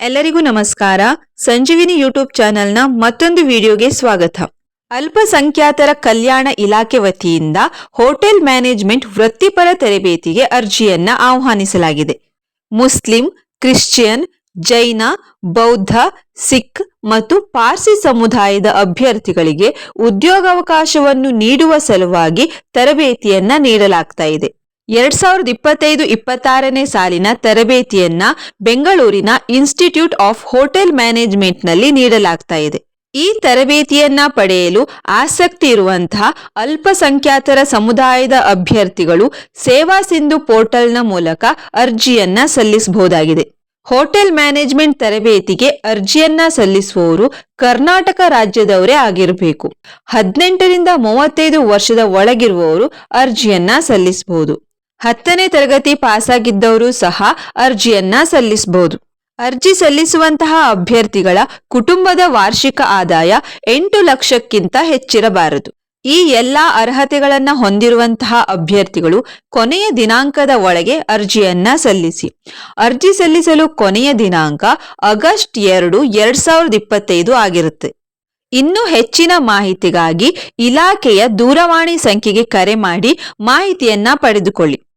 ಎಲ್ಲರಿಗೂ ನಮಸ್ಕಾರ. ಸಂಜೀವಿನಿ ಯೂಟ್ಯೂಬ್ ಚಾನೆಲ್ನ ಮತ್ತೊಂದು ವಿಡಿಯೋಗೆ ಸ್ವಾಗತ. ಅಲ್ಪಸಂಖ್ಯಾತರ ಕಲ್ಯಾಣ ಇಲಾಖೆ ವತಿಯಿಂದ ಹೋಟೆಲ್ ಮ್ಯಾನೇಜ್ಮೆಂಟ್ ವೃತ್ತಿಪರ ತರಬೇತಿಗೆ ಅರ್ಜಿಯನ್ನ ಆಹ್ವಾನಿಸಲಾಗಿದೆ. ಮುಸ್ಲಿಂ, ಕ್ರಿಶ್ಚಿಯನ್, ಜೈನ, ಬೌದ್ಧ, ಸಿಖ್ ಮತ್ತು ಪಾರ್ಸಿ ಸಮುದಾಯದ ಅಭ್ಯರ್ಥಿಗಳಿಗೆ ಉದ್ಯೋಗಾವಕಾಶವನ್ನು ನೀಡುವ ಸಲುವಾಗಿ ತರಬೇತಿಯನ್ನ ನೀಡಲಾಗ್ತಾ ಇದೆ. ಎರಡ್ ಸಾವಿರದ ಇಪ್ಪತ್ತೈದು ಇಪ್ಪತ್ತಾರನೇ ಸಾಲಿನ ತರಬೇತಿಯನ್ನ ಬೆಂಗಳೂರಿನ ಇನ್ಸ್ಟಿಟ್ಯೂಟ್ ಆಫ್ ಹೋಟೆಲ್ ಮ್ಯಾನೇಜ್ಮೆಂಟ್ನಲ್ಲಿ ನೀಡಲಾಗ್ತಾ ಇದೆ. ಈ ತರಬೇತಿಯನ್ನ ಪಡೆಯಲು ಆಸಕ್ತಿ ಇರುವಂತಹ ಅಲ್ಪಸಂಖ್ಯಾತರ ಸಮುದಾಯದ ಅಭ್ಯರ್ಥಿಗಳು ಸೇವಾ ಸಿಂಧು ಪೋರ್ಟಲ್ನ ಮೂಲಕ ಅರ್ಜಿಯನ್ನ ಸಲ್ಲಿಸಬಹುದಾಗಿದೆ. ಹೋಟೆಲ್ ಮ್ಯಾನೇಜ್ಮೆಂಟ್ ತರಬೇತಿಗೆ ಅರ್ಜಿಯನ್ನ ಸಲ್ಲಿಸುವವರು ಕರ್ನಾಟಕ ರಾಜ್ಯದವರೇ ಆಗಿರಬೇಕು. ಹದಿನೆಂಟರಿಂದ ಮೂವತ್ತೈದು ವರ್ಷದ ಒಳಗಿರುವವರು ಅರ್ಜಿಯನ್ನ ಸಲ್ಲಿಸಬಹುದು. ಹತ್ತನೇ ತರಗತಿ ಪಾಸಾಗಿದ್ದವರು ಸಹ ಅರ್ಜಿಯನ್ನ ಸಲ್ಲಿಸಬಹುದು ಅರ್ಜಿ ಸಲ್ಲಿಸುವಂತಹ ಅಭ್ಯರ್ಥಿಗಳ ಕುಟುಂಬದ ವಾರ್ಷಿಕ ಆದಾಯ ಎಂಟು ಲಕ್ಷಕ್ಕಿಂತ ಹೆಚ್ಚಿರಬಾರದು. ಈ ಎಲ್ಲಾ ಅರ್ಹತೆಗಳನ್ನ ಹೊಂದಿರುವಂತಹ ಅಭ್ಯರ್ಥಿಗಳು ಕೊನೆಯ ದಿನಾಂಕದ ಒಳಗೆ ಅರ್ಜಿಯನ್ನ ಸಲ್ಲಿಸಿ. ಅರ್ಜಿ ಸಲ್ಲಿಸಲು ಕೊನೆಯ ದಿನಾಂಕ ಆಗಸ್ಟ್ ಎರಡು, ಎರಡ್ ಸಾವಿರದ ಇಪ್ಪತ್ತೈದು ಆಗಿರುತ್ತೆ. ಇನ್ನು ಹೆಚ್ಚಿನ ಮಾಹಿತಿಗಾಗಿ ಇಲಾಖೆಯ ದೂರವಾಣಿ ಸಂಖ್ಯೆಗೆ ಕರೆ ಮಾಡಿ ಮಾಹಿತಿಯನ್ನ ಪಡೆದುಕೊಳ್ಳಿ.